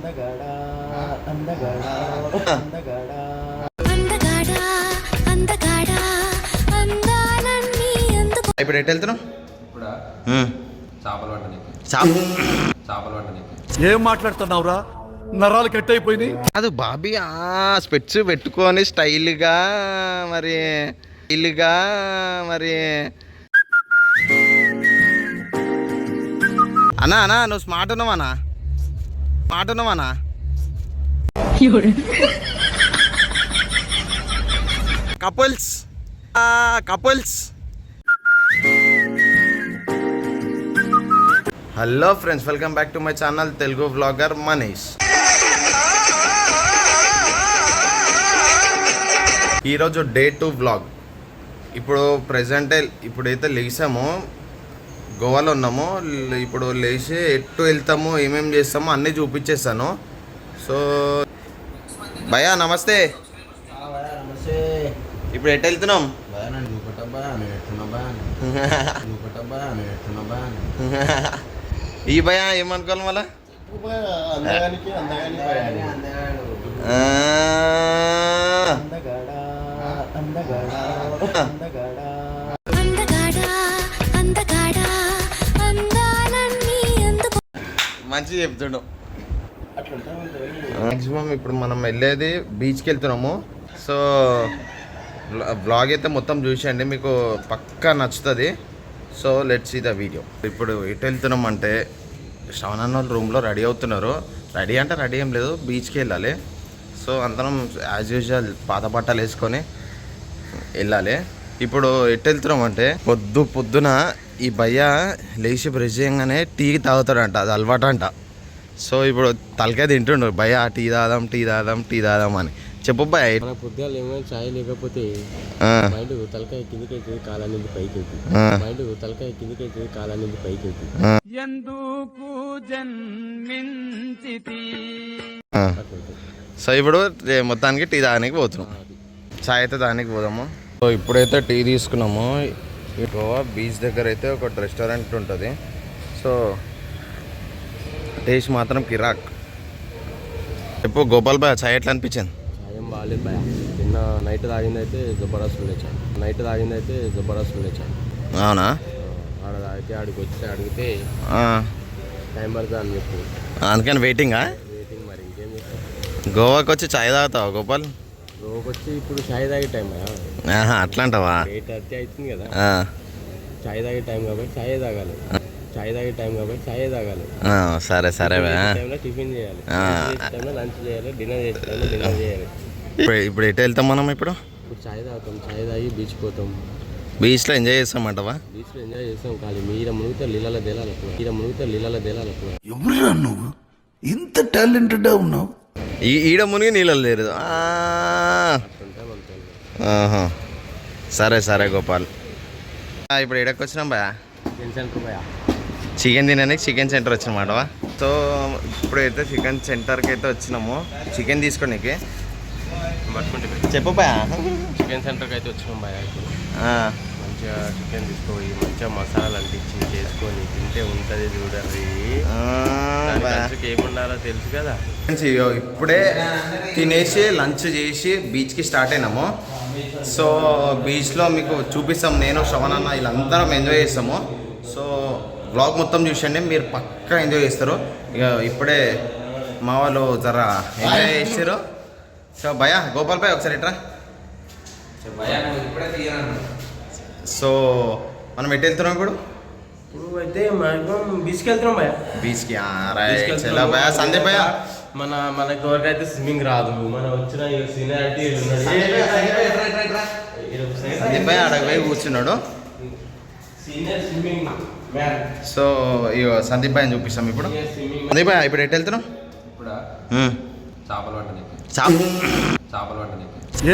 అందగాడా అందగాడా అందగాడా. అందగాడా అందగాడా అందాలన్నీ అందుకు ఇప్పుడు ఎటు వెళ్తున్నావు? చేపలు చేపలు ఏం మాట్లాడుతున్నావురా? నరాలు కట్ అయిపోయినాయి కాదు బాబీ ఆ స్పెట్స్ పెట్టుకొని స్టైల్గా మరి స్టైల్గా మరి. అన్నా అన్నా నువ్వు స్మార్ట్ ఉన్నావానా smart ఉన్నావానా couples. Couples. Hello friends welcome back to my channel Telugu vlogger Manish. ఈరోజు డే టు వ్లాగ్. ఇప్పుడు ప్రజెంటే ఇప్పుడైతే లేచామో గోవాలో ఉన్నాము. ఇప్పుడు లేచి ఎటు వెళ్తాము ఏమేమి చేస్తామో అన్నీ చూపించేస్తాను. సో భయా నమస్తే. నమస్తే. ఇప్పుడు ఎటు వెళ్తున్నాం? ఈ భయ ఏమనుకోవాలి మళ్ళా? అందగాడా అందగాడా. మంచి చెప్తుండు. మాక్సిమం ఇప్పుడు మనం వెళ్ళేది బీచ్కి వెళ్తున్నాము. సో బ్లాగ్ అయితే మొత్తం చూసేయండి. మీకు పక్కా నచ్చుతుంది. సో లెట్స్ ఈ ద వీడియో ఇప్పుడు ఎటు వెళ్తున్నాం అంటే శ్రవణన్న వాళ్ళ రూమ్లో రెడీ అవుతున్నారు. రెడీ అంటే రెడీ ఏం లేదు బీచ్కి వెళ్ళాలి. సో అందరం యాజ్ యూజువల్ పాత బట్టలు వేసుకొని వెళ్ళాలి. ఇప్పుడు ఎటు వెళ్తున్నాం అంటే పొద్దు పొద్దున ఈ భయ్య లేచి బ్రష్ చేయగానే టీ తాగుతాడంట అది అలవాటు అంట సో ఇప్పుడు తలకాయ తింటుండు భయ్య టీ తాదాం టీ తాదాం టీ తాదాం అని. చెప్పు భయ్య మన పొద్దుగాలు ఏమైనా ఛాయ్ లేకపోతే ఆ, మైండ్ తలకాయ కిందికి అవుతుంది కాలనేది పైకి అవుతుంది మైండ్ తలకాయ కిందికి అవుతుంది కాలనేది పైకి అవుతుంది. అట్లుంటుంది సో ఇప్పుడు మొత్తానికి టీ తాగడానికి పోతున్నాం. చాయ్ అయితే తాగడానికి పోదాము? సో ఇప్పుడైతే టీ తీసుకున్నాము. గోవా బీచ్ దగ్గర అయితే ఒక రెస్టారెంట్ ఉంటుంది. సో టేస్ట్ మాత్రం కిరాక్. చెప్పు గోపాల్ బాయ్ చాయ్ ఎట్లా అనిపించింది? ఏం బాగాలేదు భయ నిన్న నైట్ తాగింది అయితే జబర్దస్త్ చాయ్. నైట్ తాగింది అయితే జబర్దస్త్ చాయ్. అవునా? ఆడ తాగితే ఆడికి వచ్చి అడిగితే టైం పడుతుంది అని చెప్పు. అందుకని వెయిటింగా? వెయిటింగ్ మరి ఇంకేం చేస్తాం? గోవాకి వచ్చి చాయ్ తాగుతావా గోపాల్? రోజుకి వచ్చి ఇప్పుడు ఛాయ్ తాగే టైం అట్లా అంటావా ఎయిట్ థర్టీ అవుతుంది కదా. ఆ, ఛాయ్ తాగే టైం కాబట్టి ఛాయ్ తాగాలి. ఛాయ్ తాగే టైం కాబట్టి ఛాయ్ తాగాలి. ఆ, సరే సరే టిఫిన్ చేయాలి. లంచ్ చేయాలి డిన్నర్ చేసే టైంలో డిన్నర్ చేయాలి. ఇప్పుడు ఇప్పుడు ఎటు వెళ్తాం మనం ఇప్పుడు? ఇప్పుడు ఛాయ్ తాగుతాం ఛాయ్ తాగి బీచ్ పోతాం. బీచ్లో ఎంజాయ్ చేస్తామంటవా? బీచ్లో ఎంజాయ్ చేస్తాం ఖాళీ. మీర మునిగితే నీళ్ళలో తేలాలి మీర మునిగితే నీళ్ళలో తేలాలి ఎవరురా నువ్వు? ఇంత టాలెంటెడ్ ఉన్నావు? ఈ ఈడ మునిగి నీళ్ళు లేదు సరే సరే గోపాల్. ఇప్పుడు ఎడకి వచ్చినాం బా చికెన్ తినడానికి చికెన్ సెంటర్ వచ్చినమాట సో ఇప్పుడైతే చికెన్ సెంటర్కి అయితే వచ్చినాము. చికెన్ తీసుకోనికి పట్టుకుంటే చెప్పు చికెన్ సెంటర్కి అయితే వచ్చినాం ఆ, మంచిగా చికెన్ తీసుకోయి మంచిగా మసాలాలు అంటించి చేసుకొని తింటే ఉంటుంది చూడండి. ఏముండాలో తెలుసు కదా. ఇప్పుడే తినేసి లంచ్ చేసి బీచ్కి స్టార్ట్ అయినాము. సో బీచ్లో మీకు చూపిస్తాం. నేను శ్రవణ్ అన్న వీళ్ళందరం ఎంజాయ్ చేస్తాము. సో వ్లాగ్ మొత్తం చూసండి మీరు పక్కా ఎంజాయ్ చేస్తారు. ఇక ఇప్పుడే మా వాళ్ళు జర ఎంజాయ్ చేసారు సో భయ గోపాల్ భాయ్ ఒకసారి ఇట్రా. సో మనం ఎటు వెళ్తున్నాం ఇప్పుడు? ఇప్పుడు అయితే మాక్సిమం బీచ్కి వెళ్తున్నాం భయ బీచ్కి. సందీప్ భయ మన మనకి ఎవరికైతే స్విమ్మింగ్ రాదు. మన వచ్చిన సీనియారిటీ సందీప్ భయ అడగ పోయి కూర్చున్నాడు సీనియర్ స్విమ్మింగ్ మ్యాన్ సో ఇగో సందీప్ భాయ్ చూపిస్తాం ఇప్పుడు. సందీప్ భాయ్ ఇప్పుడు ఎటు వెళ్తున్నాం ఇప్పుడా. చేపలు చేపలు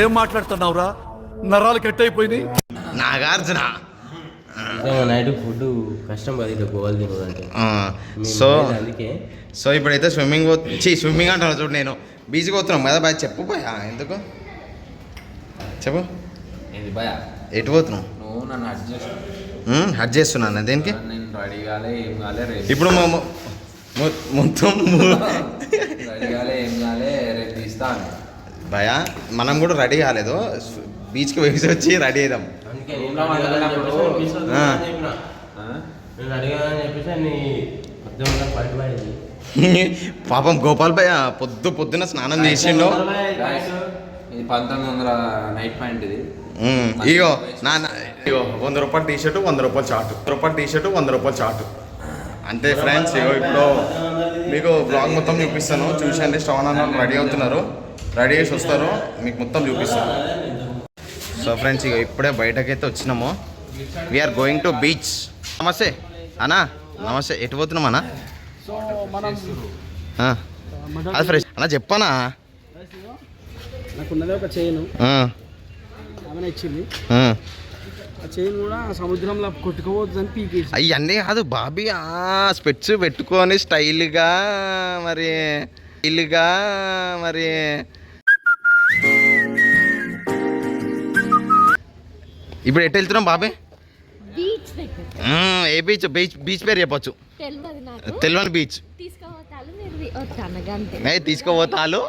ఏం మాట్లాడుతున్నావురా? నరాలు కట్ అయిపోయినాయి నాగార్జున. నైట్ ఫుడ్ కష్టం కదా ఇట్లా గోవాలు తినదంటే ఆ, సో అందుకే. సో ఇప్పుడైతే స్విమ్మింగ్ చీ స్విమ్మింగ్ అంటాను చూడు నేను. బీచ్కి పోతున్నాం కదా బాయ్ చెప్పు బాయ్. ఎందుకు? చెప్పు. ఎటు పోతున్నాం హట్ చేస్తున్నాను దేనికి? ఇప్పుడు మొ- మొత్తం భయ మనం కూడా రెడీ కాలేదు. బీచ్కి వేసి వచ్చి రెడీ అయిదాం పాపం గోపాల్ భయ్య పొద్దు పొద్దున స్నానం చేసిండు. Guys, ఇది పంతొమ్మిది వందల నైట్ పాయింట్ ఇది. ఇగో నా ఇగో వంద రూపాయల టీ షర్టు వంద రూపాయల చాటు. వంద రూపాయల టీ షర్టు వంద రూపాయల చాటు. అంతే ఫ్రెండ్స్ ఇగో ఇప్పుడు మీకు బ్లాగ్ మొత్తం చూపిస్తాను. చూసండి శ్రవణ అన్న రెడీ అవుతున్నారు. రెడీ చేసి వస్తారు. మీకు మొత్తం చూపిస్తాను. సో ఫ్రెండ్స్ ఇగో ఇప్పుడే బయటకైతే వచ్చినాము. వీఆర్ గోయింగ్ టు బీచ్ నమస్తే. అన్నా నమస్తే. ఎటు పోతున్నాం అన్నా? ఆ. అది ఫ్రెష్ అన్న చెప్పనా? నాకున్నది ఒక చైన్ ఆమె ఇచ్చింది. చైన్ కూడా సముద్రంలో కొట్టుకోవద్దని పీకేసి అవన్నీ కాదు బాబీ. ఆ స్పెట్స్ పెట్టుకొని స్టైల్గా మరి స్టైల్గా మరి ఇప్పుడు ఎటు వెళ్తున్నాం బాబీ? ఏ బీచ్? బీచ్ బీచ్ పేరు చెప్పొచ్చు. తెలియని బీచ్. తీసుకుపోతాలు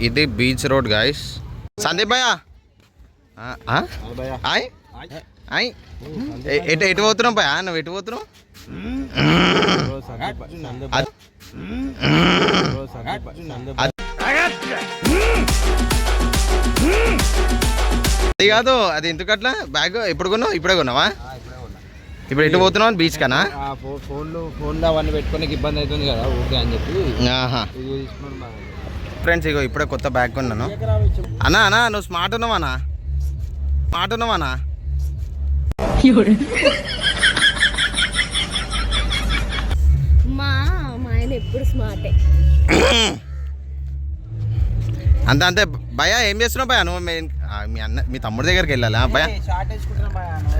ఇది బీచ్ రోడ్ గాయస్ సందీప్ భయ్య. హాయ్ హాయ్ ఎ- ఎటు ఎటు పోతున్నాం భయ్య? నువ్వు ఎటు పోతున్నావు? అది- అది- కాదు అది ఎందుకట్లా? బ్యాగ్ ఎప్పుడు కొన్నావు? ఇప్పుడే కొన్నావా? ఇప్పుడు ఎటు పోతున్నావు? బీచ్ కనా? ఫోన్లో ఫోన్లో అవన్నీ పెట్టుకోనికి ఇబ్బంది అవుతుంది కదా ఓకే అని చెప్పి. ఫ్రెండ్స్ ఇగో ఇప్పుడే కొత్త బ్యాగ్ కొన్నాను. అన్నా అన్నా నువ్వు స్మార్ట్ ఉన్నావానా స్మార్ట్ ఉన్నావానా మా మా ఆయన ఎప్పుడు స్మార్టే అంతే అంతే. భయ ఏం చేస్తున్నావు భయ నువ్వు మీ- అన్న మీ తమ్ముడి దగ్గరికి వెళ్ళాలా? భయ.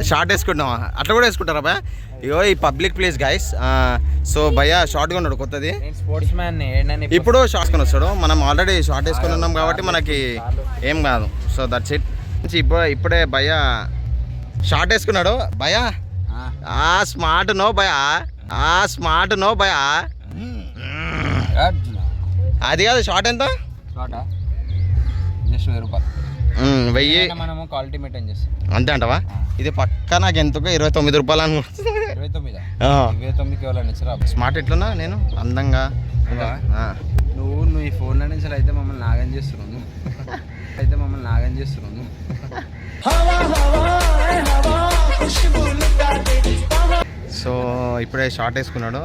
షార్ట్ వేసుకుంటున్నావా? అట్లా కూడా వేసుకుంటారా భయ? ఇగో ఈ పబ్లిక్ ప్లేస్ గైస్ సో భయ షార్ట్ కొన్నాడు కొత్తది. స్పోర్ట్స్ మ్యాన్ ఇప్పుడు షార్ట్ కొని వస్తాడు మనం ఆల్రెడీ షార్ట్ వేసుకొని ఉన్నాం కాబట్టి మనకి ఏం కాదు. సో దట్స్ ఇట్ ఇప్పుడు ఇప్పుడే భయ షార్ట్ వేసుకున్నాడు. భయ? ఆ. స్మార్ట్ నో భయ. ఆ స్మార్ట్ నో భయ. అది కాదు షార్ట్ ఎంత? షార్టా? జస్ట్ వెయ్యి రూపాయలు. వెయ్యి. మనము క్వాలిటీ మెయింటైన్ చేస్తాం. అంతే అంటవా? ఇది పక్క నాకు ఎంతకో ఇరవై తొమ్మిది రూపాయలు అనుకుంటా ఇరవై తొమ్మిది. ఇరవై ఎవరైనా ఇచ్చరా? స్మార్ట్ ఎట్లున్నా నేను అందంగా. నువ్వు నువ్వు ఈ ఫోన్ల నుంచి అయితే మమ్మల్ని నాగం చేస్తున్నావు. అయితే మమ్మల్ని నాగం చేస్తున్నావు. సో ఇప్పుడే షార్ట్ వేసుకున్నాడు.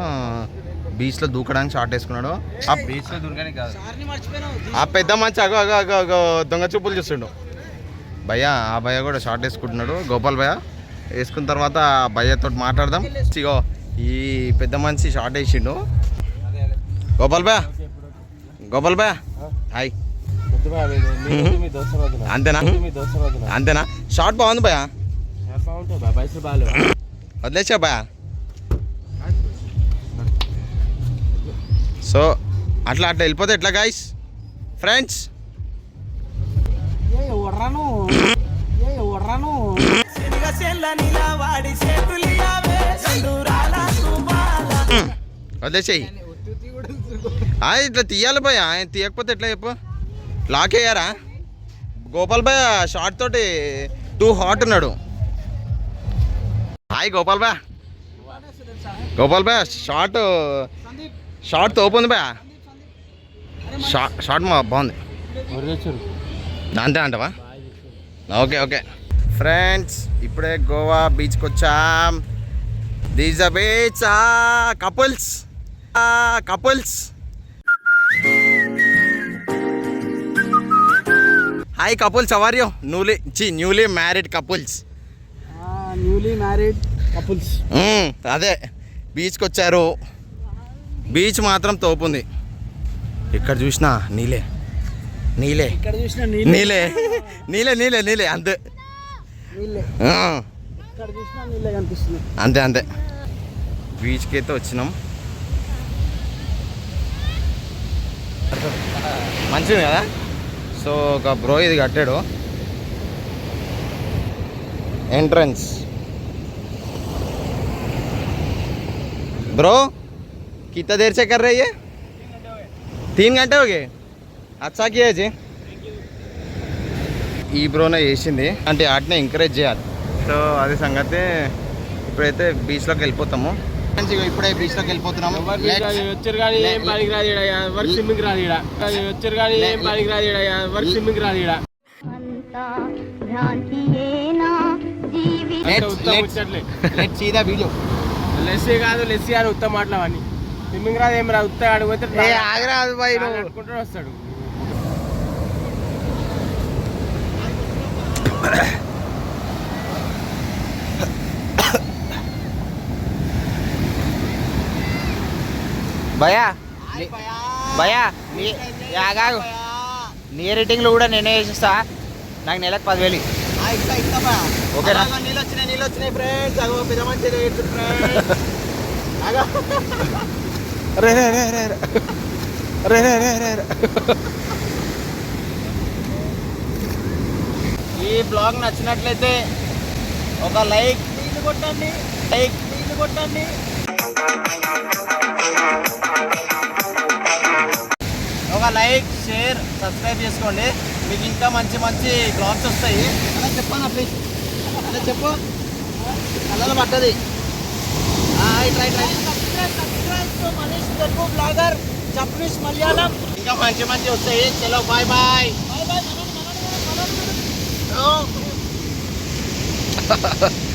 బీచ్లో దూకడానికి షార్ట్ వేసుకున్నాడు. ఆ బీచ్లో దొరకని కాదు. ఆ పెద్ద మంచి అగో అగో అగో అగో దొంగ చూపులు చూస్తుండు. భయ్య ఆ భయ్య కూడా షార్ట్ వేసుకుంటున్నాడు. గోపాల్ భయ్య వేసుకున్న తర్వాత ఆ భయ్యతో మాట్లాడదాం. ఇగో ఈ పెద్ద మనిషి షార్ట్ వేసిండు. గోపాల్ భయ్య గోపాల్ భయ్య హాయ్. అంతేనా? అంతేనా? షార్ట్ బాగుంది భయ్య. వదిలేసా భయ్య? సో అట్లా అట్లా వెళ్ళిపోతే ఎట్లా గాయస్ ఫ్రెండ్స్ వదిలేసేయి. ఇట్లా తీయాలి భయ ఆయన తీయకపోతే ఎట్లా చెప్పు? లాక్ అయ్యారా గోపాల్ భయ షార్ట్ తోటి టూ హాట్ ఉన్నాడు. హాయ్ గోపాల్ భయ గోపాల్ భయ షార్ట్ షార్ట్ తోపుంది భయ షార్ట్ షార్ట్ మా బాగుంది. అంతే అంటవా? Okay okay. ఫ్రెండ్స్ ఇప్పుడే గోవా బీచ్కి వచ్చాం this the beach couples couples hi couples are you newly చి newly married couples newly married couples అదే. బీచ్కి వచ్చారు బీచ్ మాత్రం తోపుంది. ఇక్కడ చూసినా నీలే. నీలే. ఇక్కడ చూసిన నీలే. నీలే. నీలే నీలే అంతే. అంతే అంతే. బీచ్కి అయితే వచ్చినాం. మంచిది కదా? సో ఒక బ్రో ఇది కట్టాడు. ఎంట్రన్స్. బ్రో? कितना देर से कर रही है तीन घंटे हो गए अच्छा किया जी ఈ బ్రోనే చేసింది అంటే ఆటనే ఎంకరేజ్ చేయాలి సో అది సంగతి ఇప్పుడైతే బీచ్లోకి వెళ్ళిపోతాము మంచిగా ఇప్పుడే బీచ్లోకి వెళ్ళిపోతున్నాము వచ్చారు కానీ ఏం పనికి రాదు ఈడ వర్క్ స్విమ్మింగ్ రాదు ఈడ వచ్చారు కానీ ఏం పనికి రాదు ఈడ వర్క్ స్విమ్మింగ్ రాదు ఈడ సీదా వీడియో లెస్సీ కాదు లెస్సీ అని ఉత్త మాటలవన్నీ స్విమ్మింగ్ రాదు ఏం రాదు ఉత్త ఆడికి పోతే ఆగరాదు బాయ్ నువ్వు. వస్తాడు. భయా భయా ఆగాగు. నీ రేటింగ్లో కూడా నేనే చేసిస్తా. నాకు నెలకు పదివేలు. ఓకేనా? నీళ్ళు వచ్చినాయి నీళ్ళు వచ్చినాయి ఫ్రెండ్స్. అగో పెద్ద మంచి రే రే రే రే రే రే రే రే ఈ బ్లాగ్ నచ్చినట్లయితే ఒక లైక్ నీళ్ళు కొట్టండి లైక్ నీళ్ళు కొట్టండి. ఒక లైక్ షేర్ సబ్స్క్రైబ్ చేసుకోండి. మీకు ఇంకా మంచి మంచి బ్లాగ్స్ వస్తాయి. అలా చెప్పాను ప్లీజ్ అలా చెప్పు. అల్లలు పట్టది try try Manish Telugu blogger Japanese Malayalam ఇంకా మంచి మంచి వస్తాయి చలో బాయ్ బాయ్ బాయ్ బాయ్